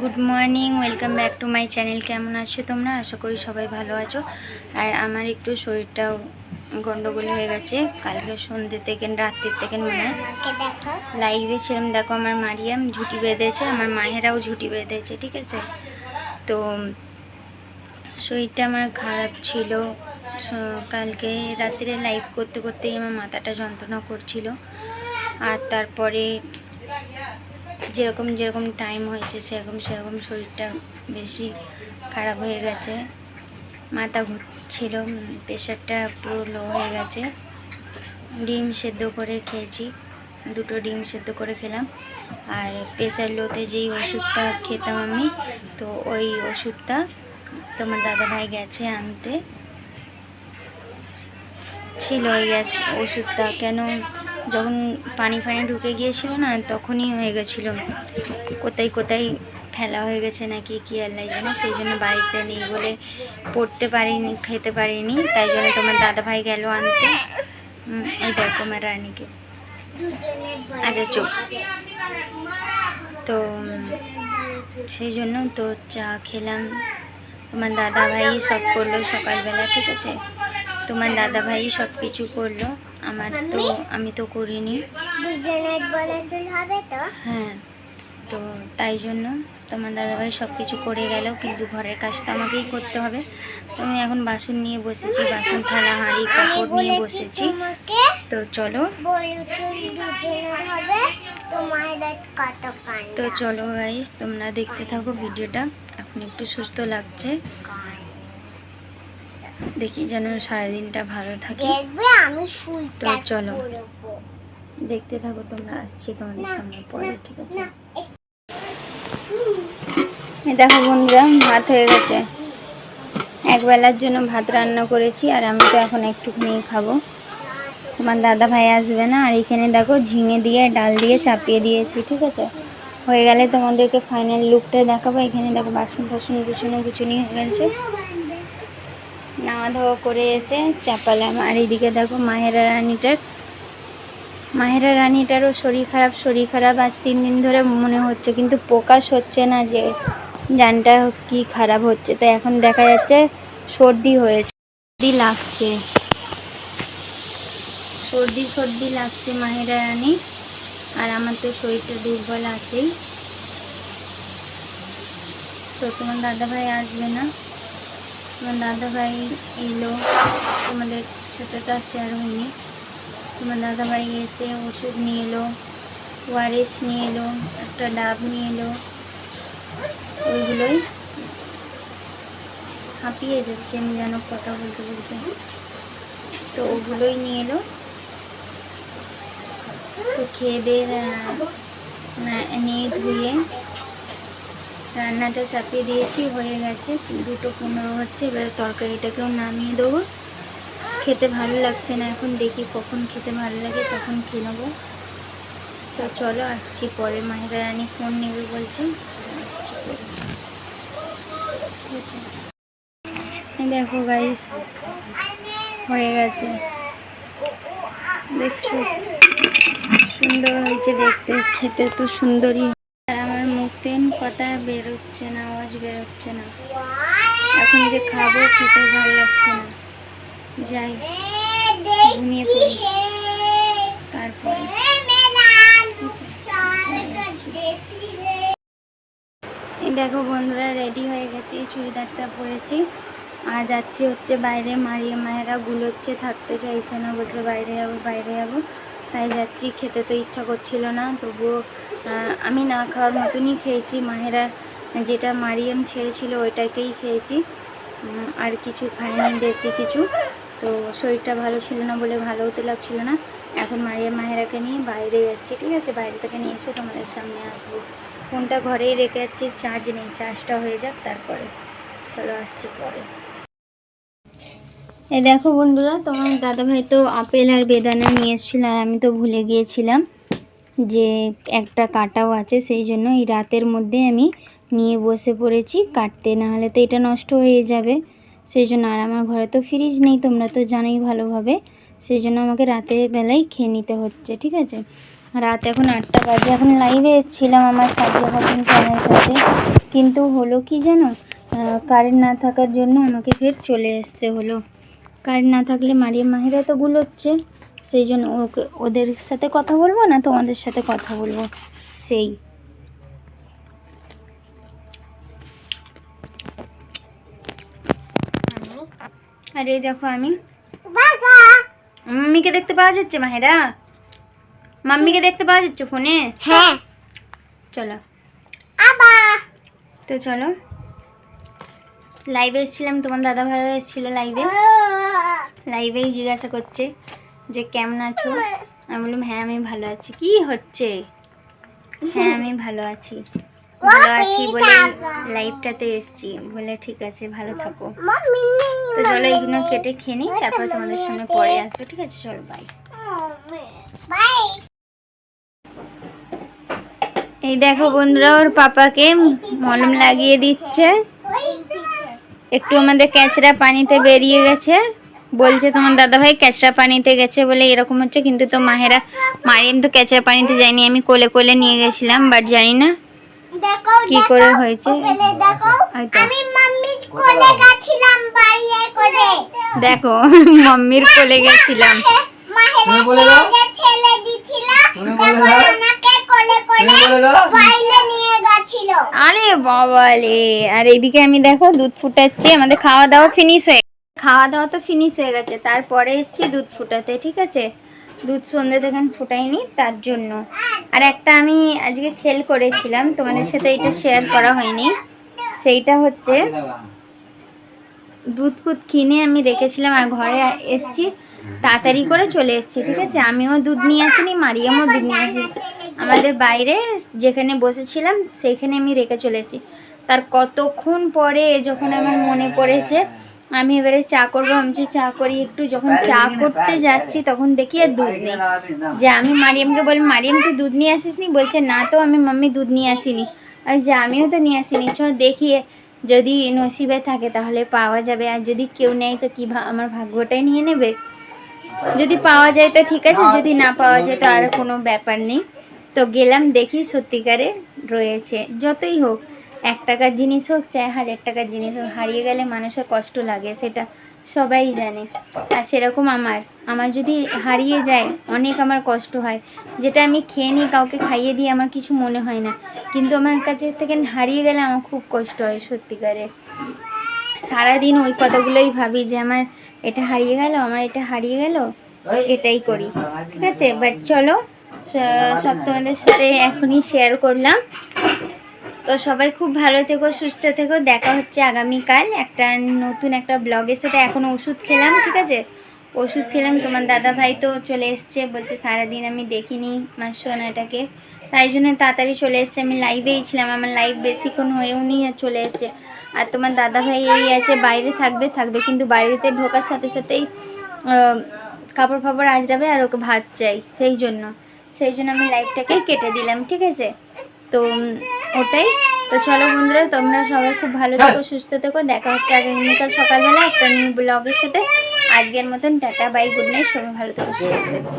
Good morning welcome back to my channel কেমন আছো তোমরা? আশা করি সবাই ভালো আছো। আর আমার একটু শরীরটাও গন্ডগোল হয়ে গেছে। কালকে সন্ধ্যে থেকে রাত্রির থেকে মনে হয়। লাইভে ছিলাম দেখো আমার মারিয়াম ঝুটি বেঁধেছে আমার মায়েরাও ঝুটি বেঁধেছে ঠিক আছে? তো শরীরটা আমার খারাপ ছিল। কালকে রাত্রে লাইভ করতে করতেই আমার মাথাটা যন্ত্রণা করছিল। আর তারপরে যেরকম যেরকম টাইম হয়েছে, সেরকম সেরকম শরীরটা বেশি খারাপ হয়ে গেছে। মাথা ঘুরছিল প্রেশারটা পুরো লো হয়ে গেছে। ডিম সেদ্ধ করে খেয়েছি, দুটো ডিম সেদ্ধ করে খেলাম। আর প্রেশার লোতে যেই ওষুধটা খেতাম আমি, তো ওই ওষুধটা তোমার দাদাভাই গেছে আনতে। ছিল ওই গ্যাস ওষুধটা। কেন যখন পানি ফানি ঢুকে গিয়েছিল না, তখনই হয়ে গেছিল। কোথায় কোথায় ফেলা হয়ে গেছে নাকি কি আল্লাহ জানে, সেই জন্য বাড়িতে নেই বলে পড়তে পারিনি, খেতে পারিনি। তাই জন্য তোমার দাদা ভাই গেল আনতে। এই দেখো আমার রানীকে। আচ্ছা চোখ তো সেই জন্য তো চা খেলাম। তোমার দাদা ভাই সব করল সকালবেলা, ঠিক আছে? তোমার দাদা ভাই সব কিছু করল। আমার তো আমি তো করিনি। দুজনের বলে চুল হবে তো? হ্যাঁ তো তাই জন্য তোমার দাদাভাই সব কিছু করে গেল কিন্তু ঘরের কাজ তো আমাকেই করতে হবে। তো আমি এখন বাসন নিয়ে বসেছি বাসন থালা হাঁড়ি কাপড় নিয়ে বসেছি। তো চলো। তো চলো গাইস তোমরা দেখতে থাকো ভিডিওটা এখন একটু সুস্থ লাগছে। দেখি যেন সারাদিনটা ভালো থাকে। আমি তো চলো। দেখতে থাকো তোমরা আসছি তোমাদের সামনে পরে ঠিক আছে? দেখো বন্ধুরা ভাত হয়ে গেছে। এক বেলার জন্য ভাত রান্না করেছি আর আমি তো এখন একটুখানি খাব। তোমার দাদা ভাই আসবে না আর এখানে দেখো ঝিঙে দিয়ে ডাল দিয়ে চাপিয়ে দিয়েছি ঠিক আছে? হয়ে গেলে তোমাদেরকে ফাইনাল লুকটা দেখাবো। এখানে দেখো বাসন টাসন গুছানো গুছুনি হয়ে গেছে। ধোয়া করে এসে চাপালাম। আর এইদিকে দেখো মাহেরা রানীটার, মাহেরা রানীটারও শরীর খারাপ শরীর খারাপ। আজ তিন দিন ধরে মনে হচ্ছে, কিন্তু প্রকাশ হচ্ছে না যে জানটা কি খারাপ হচ্ছে। তো এখন দেখা যাচ্ছে সর্দি হয়েছে, সর্দি লাগছে। সর্দি সর্দি লাগছে মাহেরা রানী। আর আমার তো শরীরটা দুর্বল আছেই। তো তোমার দাদাভাই আসবে না? তোমার দাদাভাই এলো। তোমাদের সাথে তো আর শেয়ার হয়নি। তোমার দাদাভাই এসে ওষুধ নিয়ে এলো ওয়ারেস নিয়ে এলো, একটা ডাব নিয়ে এলো। ওইগুলোই হাঁপিয়ে যাচ্ছে আমি যেন কথা বলতে বলতে। তো ওগুলোই নিয়ে এলো। তো খেয়ে দিয়ে নিয়ে ধুয়ে রান্নাটা চাপিয়ে দিয়েছি, হয়ে গেছে, দুটো পনেরো হচ্ছে, এবার তরকারিটাকেও নামিয়ে দেবো। খেতে ভালো লাগছে না এখন, দেখি কখন খেতে ভালো লাগে, তখন খেয়ে নেব। তো চলো, আসছি পরে, মাহিরা রানী ফোন নেবে বলছে। আসছি দেখো গাইস হয়ে গেছে। দেখছ? সুন্দর হয়েছে দেখতে, খেতে তো সুন্দরই আর আমার মুখ তেন কথা বেরোচ্ছে না, আওয়াজ বেরোচ্ছে না। এখন যে খাব খেতে ভালো লাগছে না। যাই, ঘুমিয়ে পড়ি। তারপরে। দেখো বন্ধুরা রেডি হয়ে গেছি, চুড়িদারটা পরেছি। আর যাচ্ছি হচ্ছে বাইরে, মারিয়ে মায়েরা গুলোচ্ছে, থাকতে চাইছে না, বলছে বাইরে যাব বাইরে যাব। তাই যাচ্ছি, খেতে তো ইচ্ছা করছিল না, তবুও আমি না খাওয়ার মতনই খেয়েছি। মাহেরা যেটা মারিয়াম ছেড়েছিল ওইটাকেই খেয়েছি। আর কিছু খাইনি বেশি কিছু। তো শরীরটা ভালো ছিল না বলে ভালো হতে লাগছিল না। এখন মারিয়া মাহেরাকে নিয়ে বাইরে যাচ্ছি, ঠিক আছে? বাইরে থেকে নিয়ে এসে তোমাদের সামনে আসব। ফোনটা ঘরেই রেখে যাচ্ছি, চার্জ নেই, চার্জটা হয়ে যাক তারপরে। চলো আসছি পরে। এই দেখো বন্ধুরা, তোমার দাদাভাই তো আপেল আর বেদানা নিয়ে এসেছিল আর আমি তো ভুলে গিয়েছিলাম যে একটা কাটাও আছে, সেই জন্য এই রাতের মধ্যে আমি নিয়ে বসে পড়েছি কাটতে না হলে তো এটা নষ্ট হয়ে যাবে। সেই জন্য আর আমার ঘরে তো ফ্রিজ নেই, তোমরা তো জানোই ভালোভাবে। সেই জন্য আমাকে রাতের বেলায় খেয়ে নিতে হচ্ছে, ঠিক আছে? রাত এখন আটটা বাজে, এখন লাইভে এসেছিলাম আমার সাজিয়া খাতুন কিন্তু হলো কি জানো? কারেন্ট না থাকার জন্য আমাকে ফের চলে আসতে হলো। কারেন্ট না থাকলে মারিয়া মাহিরা তো গুলোচ্ছে সেই জন্য ওকে ওদের সাথে কথা বলব না তোমাদের সাথে কথা বলব? সেই। আর এই দেখো আমি। মাম্মিকে দেখতে পাওয়া যাচ্ছে মাহেরা? মাম্মিকে দেখতে পাওয়া যাচ্ছে ফোনে? হ্যাঁ। চলো। আবা তো চলো। লাইভে এসেছিলাম, তোমার দাদা ভাই এসেছিল লাইভে লাইভেই জিজ্ঞাসা করছে যে, কেমন আছো? আমি বললাম হ্যাঁ আমি ভালো আছি। কি হচ্ছে? হ্যাঁ আমি ভালো আছি। ভালো আছি বলে লাইভটাতে এসেছি। বলে, ঠিক আছে, ভালো থাকো। তো চলো এইগুলো কেটে খেয়ে নিই, তারপরে তোমাদের সামনে পরে আসবে, ঠিক আছে? চলো বাই বাই এই দেখো বন্ধুরা, ওর পাপাকে মলম লাগিয়ে দিচ্ছে। একটু আমাদের ক্যাচড়া পানিতে বেরিয়ে গেছে। বলছে তোমার দাদা ভাই ক্যাচড়া পানিতে গেছে বলে এরকম হচ্ছে কিন্তু তো মাহেরা মারিয়াম তো ক্যাচড়া পানিতে যায়নি আমি কোলে কোলে নিয়ে গেছিলাম বাট জানি না দেখো কি করে হয়েছে। দেখো মাম্মির কোলে গেছিলাম কোলে কোলে। বাইরে নিয়ে গেছিল। আরে বাবা রে। আর এইদিকে আমি দেখো দুধ ফুটাচ্ছি আমাদের খাওয়া দাওয়া ফিনিশ হয়ে খাওয়া দাওয়া তো ফিনিশ হয়ে গেছে তারপরে এসছি দুধ ফুটাতে ঠিক আছে? দুধ সন্ধ্যে থেকে আমি ফুটাইনি তার জন্য। আর একটা আমি আজকে খেল করেছিলাম তোমাদের সাথে এটা শেয়ার করা হয়নি। সেইটা হচ্ছে দুধ ফুধ কিনে আমি রেখেছিলাম আর ঘরে এসছি। তাড়াতাড়ি করে চলে এসছি, ঠিক আছে? আমিও দুধ নিয়ে আসিনি, মারিয়ামও দুধ নিয়ে আসি আমাদের বাইরে যেখানে বসেছিলাম, সেইখানে আমি রেখে চলে এসেছি। তার কতক্ষণ পরে যখন আমার মনে পড়েছে, আমি এবারে চা করব, আমি চা করি, একটু যখন চা করতে যাচ্ছি, তখন দেখি আর দুধ নেই। যে আমি মারিয়ামকে বলি, মারিয়াম, তুই দুধ নিয়ে আসিস নি বলছে, না তো, আমি মাম্মি দুধ নিয়ে আসিনি। আর যে, আমিও তো নিয়ে আসিনি। চ দেখি, যদি নসিবে থাকে তাহলে পাওয়া যাবে। আর যদি কেউ নেয়, তো কি আমার ভাগ্যটাই নিয়ে নেবে? যদি পাওয়া যায় তো ঠিক আছে, যদি না পাওয়া যায় তো আর কোনো ব্যাপার নেই। তো গেলাম দেখি সত্যিকারে রয়েছে, যতই হোক, এক টাকার জিনিস হোক চাই হাজার টাকার জিনিস হোক, হারিয়ে গেলে মানুষের কষ্ট লাগে, সেটা সবাই জানে। আর সেরকম আমার আমার যদি হারিয়ে যায়, অনেক আমার কষ্ট হয়। যেটা আমি খেয়ে নিই, কাউকে খাইয়ে দিই আমার কিছু মনে হয় না। কিন্তু আমার কাছে থেকে হারিয়ে গেলে আমার খুব কষ্ট হয় সত্যিকারে। সারাদিন ওই কথাগুলোই ভাবি যে আমার এটা হারিয়ে গেল, আমার এটা হারিয়ে গেল, এটাই করি, ঠিক আছে? বাট চলো সব তোমাদের সাথে এখনই শেয়ার করলাম। তো সবাই খুব ভালো থেকো, সুস্থ থেকো, দেখা হচ্ছে আগামীকাল একটা নতুন একটা ব্লগের সাথে। এখন ওষুধ খেলাম, ঠিক আছে? ওষুধ খেলাম, তোমার দাদা ভাই তো চলে এসছে, বলছে সারাদিন আমি দেখিনি মার সোনাটাকে। তাই জন্য তাড়াতাড়ি চলে এসছে। আমি লাইভেই ছিলাম আমার লাইভ বেশিক্ষণ হয়েও নি আর চলে এসছে। আর তোমার দাদা ভাই এই আছে বাইরে থাকবে থাকবে কিন্তু বাড়িতে ঢোকার সাথে সাথেই কাপড় ফাপড় আজরাবে আর ওকে ভাত চাই সেই জন্য। সেই জন্য আমি লাইভটাকে কেটে দিলাম ঠিক আছে? তো ওটাই। তো চলো বন্ধুরা তোমরা সবাই খুব ভালো থেকো সুস্থ থেকো। দেখা হচ্ছে আগামীকাল সকালবেলা একটা নিউ ব্লগের সাথে। আজকের মতন টাটা বাই গুড নাইট সবাই ভালো থেকো সুস্থ থেকো।